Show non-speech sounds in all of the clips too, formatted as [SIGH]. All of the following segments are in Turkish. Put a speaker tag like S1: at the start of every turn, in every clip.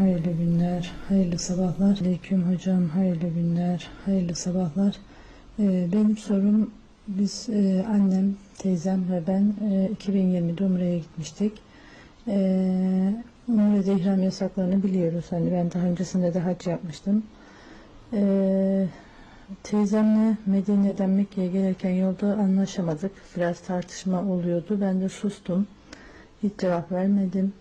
S1: hayırlı günler, hayırlı sabahlar. Aleyküm hocam, hayırlı günler, hayırlı sabahlar. Ee, benim sorum, biz e, annem, teyzem ve ben e, 2020'de Umre'ye gitmiştik. Ee, Umre'de ihram yasaklarını biliyoruz. Hani ben daha öncesinde de hac yapmıştım. Ee, teyzemle Medine'den Mekke'ye gelirken yolda anlaşamadık. Biraz tartışma oluyordu. Ben de sustum. Hiç cevap vermedim.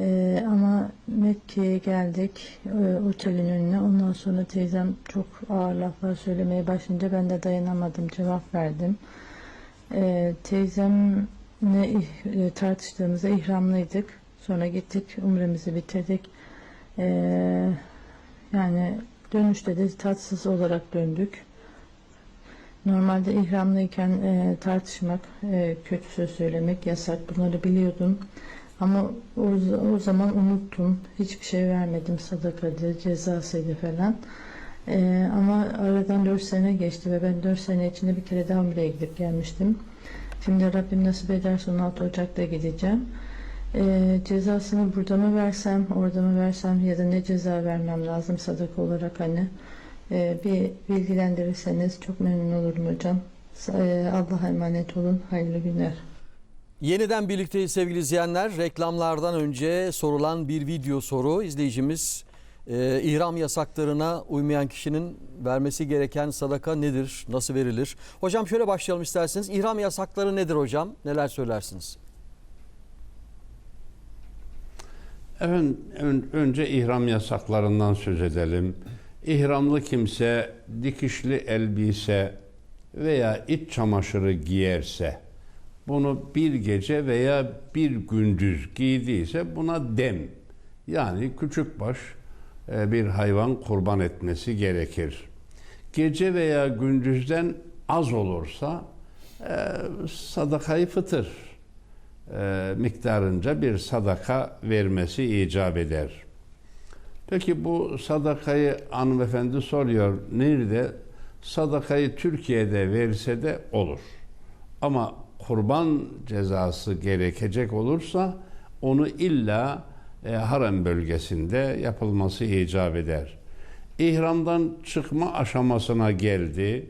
S1: Ee, ama Mekke'ye geldik e, otelin önüne. Ondan sonra teyzem çok ağır laflar söylemeye başlayınca ben de dayanamadım, cevap verdim. Ee, teyzemle e, tartıştığımızda ihramlıydık. Sonra gittik, umremizi bitirdik. Ee, yani dönüşte de tatsız olarak döndük. Normalde ihramlıyken e, tartışmak, e, kötü söz söylemek yasak. Bunları biliyordum. Ama o, o zaman unuttum. Hiçbir şey vermedim. Sadakadı, cezasıydı falan. E, ama aradan 4 sene geçti ve ben 4 sene içinde bir kere daha Umre'ye gidip gelmiştim. Şimdi Rabbim nasip ederse 16 Ocak'ta gideceğim. E, cezasını burada mı versem, orada mı versem ya da ne ceza vermem lazım sadaka olarak hani. Ee, bir bilgilendirirseniz çok memnun olurum hocam. Ee, Allah'a emanet olun. Hayırlı günler.
S2: Yeniden birlikteyiz sevgili izleyenler. Reklamlardan önce sorulan bir video soru. izleyicimiz e, ihram yasaklarına uymayan kişinin vermesi gereken sadaka nedir? Nasıl verilir? Hocam şöyle başlayalım isterseniz. İhram yasakları nedir hocam? Neler söylersiniz?
S3: Efendim, ön- önce ihram yasaklarından söz edelim. İhramlı kimse dikişli elbise veya iç çamaşırı giyerse, bunu bir gece veya bir gündüz giydiyse buna dem, yani küçükbaş e, bir hayvan kurban etmesi gerekir. Gece veya gündüzden az olursa e, sadakayı fıtır e, miktarınca bir sadaka vermesi icap eder. Peki bu sadakayı hanımefendi soruyor. Nerede? Sadakayı Türkiye'de verse de olur. Ama kurban cezası gerekecek olursa onu illa e, harem bölgesinde yapılması icap eder. İhramdan çıkma aşamasına geldi.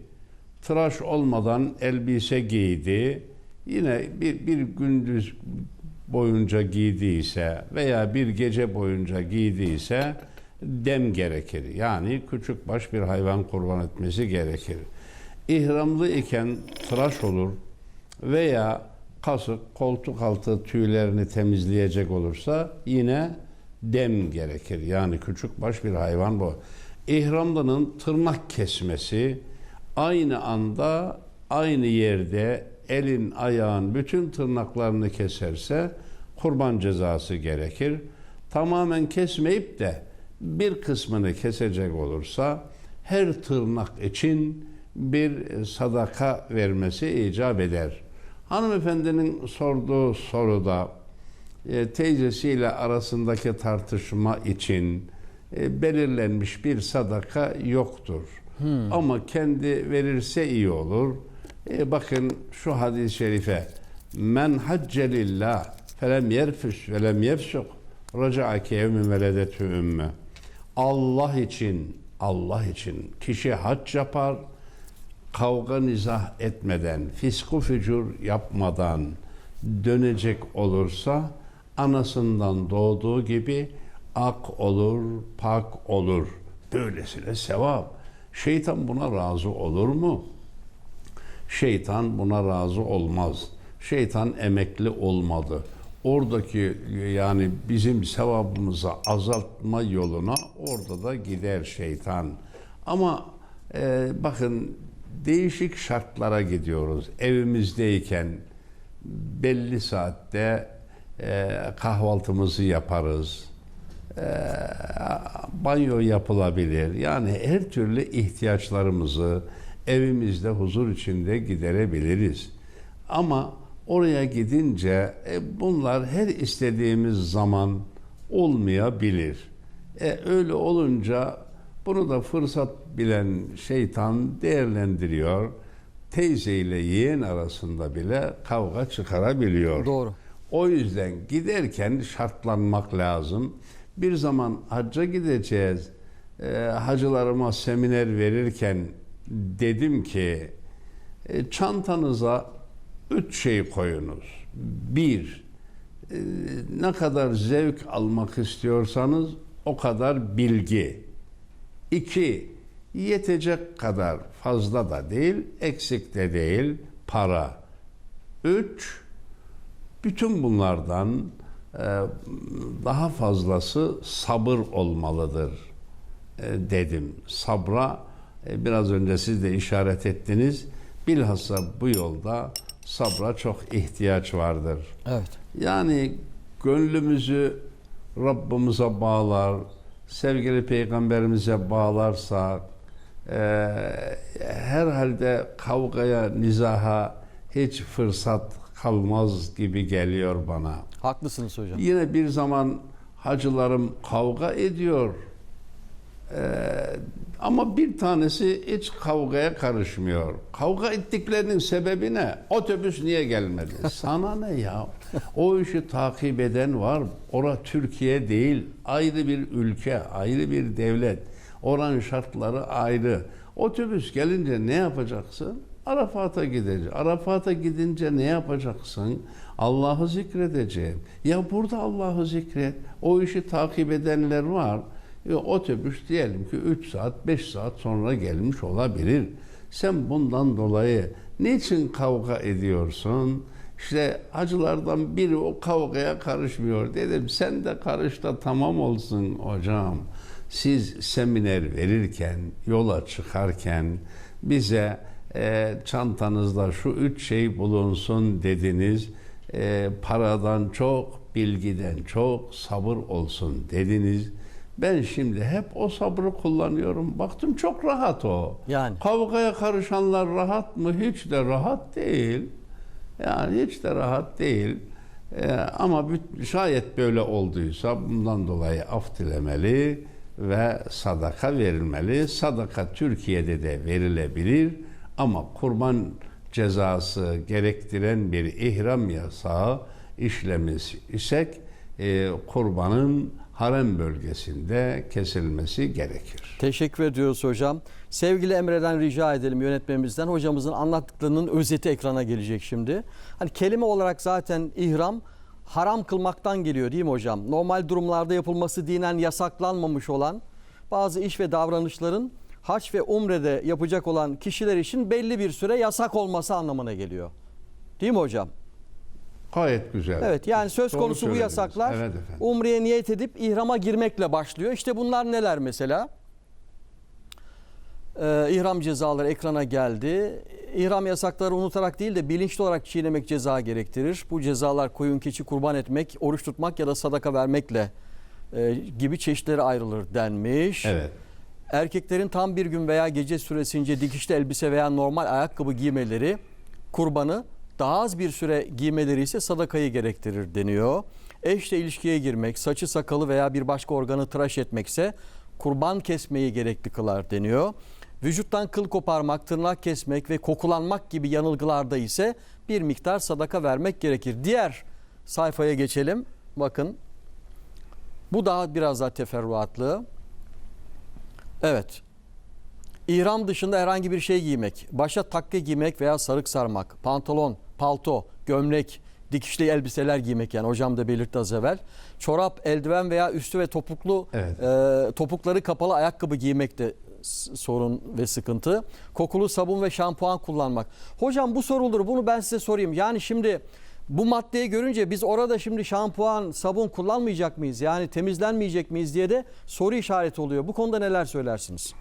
S3: Tıraş olmadan elbise giydi. Yine bir, bir gündüz boyunca giydiyse veya bir gece boyunca giydiyse dem gerekir. Yani küçük baş bir hayvan kurban etmesi gerekir. İhramlı iken tıraş olur veya kasık, koltuk altı tüylerini temizleyecek olursa yine dem gerekir. Yani küçük baş bir hayvan bu. İhramlının tırnak kesmesi aynı anda aynı yerde elin, ayağın bütün tırnaklarını keserse kurban cezası gerekir. Tamamen kesmeyip de bir kısmını kesecek olursa her tırnak için bir sadaka vermesi icap eder. Hanımefendinin sorduğu soruda e, teyzesiyle arasındaki tartışma için e, belirlenmiş bir sadaka yoktur. Ama kendi verirse iyi olur. E, bakın şu hadis-i şerife. Men hacce lillah felem yerfüs ve lem yefsuk raca'a ki veledetü ümmü. Allah için, Allah için kişi hac yapar, kavga nizah etmeden, fisku fücur yapmadan dönecek olursa anasından doğduğu gibi ak olur, pak olur. Böylesine sevap. Şeytan buna razı olur mu? Şeytan buna razı olmaz. Şeytan emekli olmadı. Oradaki yani bizim sevabımızı azaltma yoluna orada da gider şeytan. Ama e, bakın değişik şartlara gidiyoruz. Evimizdeyken belli saatte e, kahvaltımızı yaparız. E, banyo yapılabilir. Yani her türlü ihtiyaçlarımızı evimizde huzur içinde giderebiliriz. Ama oraya gidince e, bunlar her istediğimiz zaman olmayabilir. E, öyle olunca bunu da fırsat bilen şeytan değerlendiriyor. Teyze ile yeğen arasında bile kavga çıkarabiliyor.
S2: Doğru.
S3: O yüzden giderken şartlanmak lazım. Bir zaman hacca gideceğiz. Ee, hacılarıma seminer verirken dedim ki e, çantanıza üç şey koyunuz. Bir, e, ne kadar zevk almak istiyorsanız o kadar bilgi. İki, yetecek kadar fazla da değil, eksik de değil para. Üç, bütün bunlardan e, daha fazlası sabır olmalıdır e, dedim. Sabra e, biraz önce siz de işaret ettiniz. Bilhassa bu yolda sabra çok ihtiyaç vardır.
S2: Evet.
S3: Yani gönlümüzü Rabbimize bağlar, sevgili peygamberimize bağlarsak, e, herhalde kavgaya, nizaha hiç fırsat kalmaz gibi geliyor bana.
S2: Haklısınız hocam.
S3: Yine bir zaman hacılarım kavga ediyor. Ee, ama bir tanesi hiç kavgaya karışmıyor. Kavga ettiklerinin sebebi ne? Otobüs niye gelmedi? [LAUGHS] Sana ne ya? O işi takip eden var. Ora Türkiye değil. Ayrı bir ülke, ayrı bir devlet. Oranın şartları ayrı. Otobüs gelince ne yapacaksın? Arafat'a gideceksin. Arafat'a gidince ne yapacaksın? Allah'ı zikredeceğim. Ya burada Allah'ı zikret. O işi takip edenler var. E, otobüs diyelim ki 3 saat, 5 saat sonra gelmiş olabilir. Sen bundan dolayı niçin kavga ediyorsun? İşte hacılardan biri o kavgaya karışmıyor. Dedim sen de karış da tamam olsun hocam. Siz seminer verirken, yola çıkarken bize e, çantanızda şu üç şey bulunsun dediniz. E, paradan çok, bilgiden çok, sabır olsun dediniz. Ben şimdi hep o sabrı kullanıyorum. Baktım çok rahat o.
S2: Yani.
S3: Kavgaya karışanlar rahat mı? Hiç de rahat değil. Yani hiç de rahat değil. Ee, ama şayet böyle olduysa bundan dolayı af dilemeli ve sadaka verilmeli. Sadaka Türkiye'de de verilebilir ama kurban cezası gerektiren bir ihram yasağı işlemiş isek e, kurbanın harem bölgesinde kesilmesi gerekir.
S2: Teşekkür ediyoruz hocam. Sevgili Emre'den rica edelim yönetmenimizden. Hocamızın anlattıklarının özeti ekrana gelecek şimdi. Hani kelime olarak zaten ihram haram kılmaktan geliyor değil mi hocam? Normal durumlarda yapılması dinen yasaklanmamış olan bazı iş ve davranışların haç ve umrede yapacak olan kişiler için belli bir süre yasak olması anlamına geliyor. Değil mi hocam?
S3: Gayet güzel.
S2: Evet yani söz
S3: Doğru
S2: konusu bu
S3: söylediniz.
S2: yasaklar
S3: Evet efendim.
S2: umreye niyet edip ihrama girmekle başlıyor. İşte bunlar neler mesela? Ee, ihram cezaları ekrana geldi. İhram yasakları unutarak değil de bilinçli olarak çiğnemek ceza gerektirir. Bu cezalar koyun keçi kurban etmek, oruç tutmak ya da sadaka vermekle e, gibi çeşitleri ayrılır denmiş.
S3: Evet.
S2: Erkeklerin tam bir gün veya gece süresince dikişli elbise veya normal ayakkabı giymeleri kurbanı daha az bir süre giymeleri ise sadakayı gerektirir deniyor. Eşle ilişkiye girmek, saçı sakalı veya bir başka organı tıraş etmekse kurban kesmeyi gerekli kılar deniyor. Vücuttan kıl koparmak, tırnak kesmek ve kokulanmak gibi yanılgılarda ise bir miktar sadaka vermek gerekir. Diğer sayfaya geçelim. Bakın bu daha biraz daha teferruatlı. Evet. İhram dışında herhangi bir şey giymek, başa takke giymek veya sarık sarmak, pantolon, palto, gömlek, dikişli elbiseler giymek yani hocam da belirtti az evvel. Çorap, eldiven veya üstü ve topuklu
S3: Evet.
S2: e, topukları kapalı ayakkabı giymek de sorun ve sıkıntı. Kokulu sabun ve şampuan kullanmak. Hocam bu sorulur. Bunu ben size sorayım. Yani şimdi bu maddeyi görünce biz orada şimdi şampuan, sabun kullanmayacak mıyız? Yani temizlenmeyecek miyiz diye de soru işareti oluyor. Bu konuda neler söylersiniz?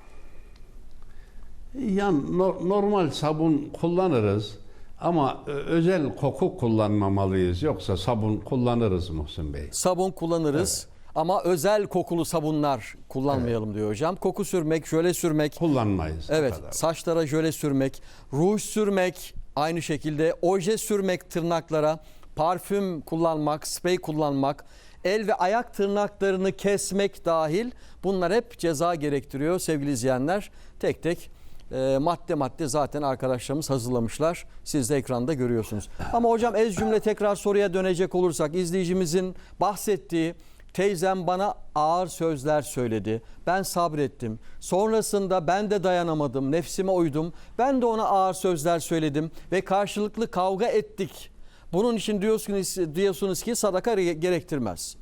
S3: Yani no- normal sabun kullanırız ama ö- özel koku kullanmamalıyız. Yoksa sabun kullanırız Muhsin Bey.
S2: Sabun kullanırız ama özel kokulu sabunlar kullanmayalım diyor hocam. Koku sürmek, jöle sürmek,
S3: Kullanmayız.
S2: Evet,
S3: kadar.
S2: saçlara jöle sürmek, ruj sürmek, aynı şekilde oje sürmek tırnaklara, parfüm kullanmak, sprey kullanmak, el ve ayak tırnaklarını kesmek dahil bunlar hep ceza gerektiriyor sevgili izleyenler. Tek tek e, madde madde zaten arkadaşlarımız hazırlamışlar. Siz de ekranda görüyorsunuz. Ama hocam ez cümle tekrar soruya dönecek olursak izleyicimizin bahsettiği Teyzem bana ağır sözler söyledi. Ben sabrettim. Sonrasında ben de dayanamadım. Nefsime uydum. Ben de ona ağır sözler söyledim ve karşılıklı kavga ettik. Bunun için diyorsunuz, diyorsunuz ki sadaka re- gerektirmez.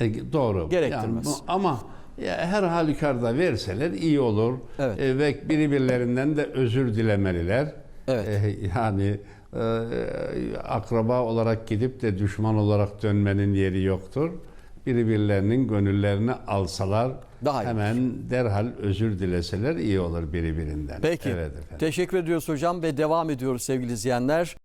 S3: E, doğru.
S2: Gerektirmez.
S3: Yani ama ya her halükarda verseler iyi olur.
S2: Evet.
S3: E, ve birbirlerinden de özür dilemeliler.
S2: Evet.
S3: E, yani e, akraba olarak gidip de düşman olarak dönmenin yeri yoktur. Birbirlerinin gönüllerini alsalar
S2: Daha iyi.
S3: hemen derhal özür dileseler iyi olur birbirinden.
S2: Peki.
S3: Evet efendim.
S2: Teşekkür ediyoruz hocam ve devam ediyoruz sevgili izleyenler.